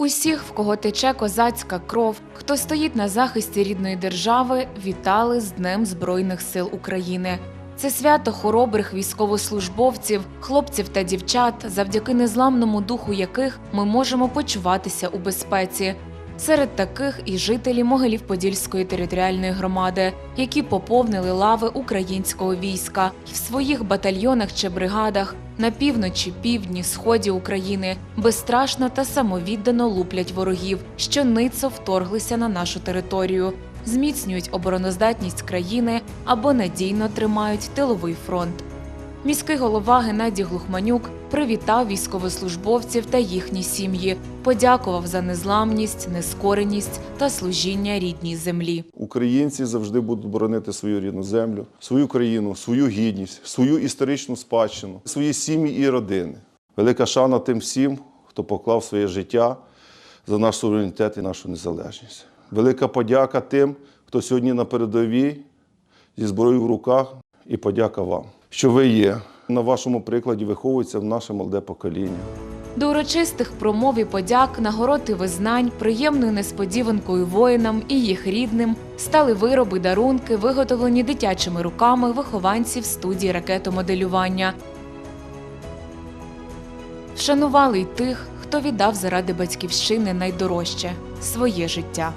Усіх, в кого тече козацька кров, хто стоїть на захисті рідної держави, вітали з Днем Збройних сил України. Це свято хоробрих військовослужбовців, хлопців та дівчат, завдяки незламному духу яких ми можемо почуватися у безпеці. Серед таких і жителі Могилів-Подільської територіальної громади, які поповнили лави українського війська і в своїх батальйонах чи бригадах на півночі, півдні, сході України безстрашно та самовіддано луплять ворогів, що ницо вторглися на нашу територію, зміцнюють обороноздатність країни або надійно тримають тиловий фронт. Міський голова Геннадій Глухманюк привітав військовослужбовців та їхні сім'ї, подякував за незламність, нескореність та служіння рідній землі. Українці завжди будуть боронити свою рідну землю, свою країну, свою гідність, свою історичну спадщину, свої сім'ї і родини. Велика шана тим всім, хто поклав своє життя за наш суверенітет і нашу незалежність. Велика подяка тим, хто сьогодні на передовій зі зброєю в руках, і подяка вам, що ви є. На вашому прикладі виховується в наше молоде покоління. До урочистих промов і подяк, нагород і визнань, приємною несподіванкою воїнам і їх рідним стали вироби дарунки, виготовлені дитячими руками вихованців студії ракетомоделювання. Вшанували й тих, хто віддав заради батьківщини найдорожче своє життя.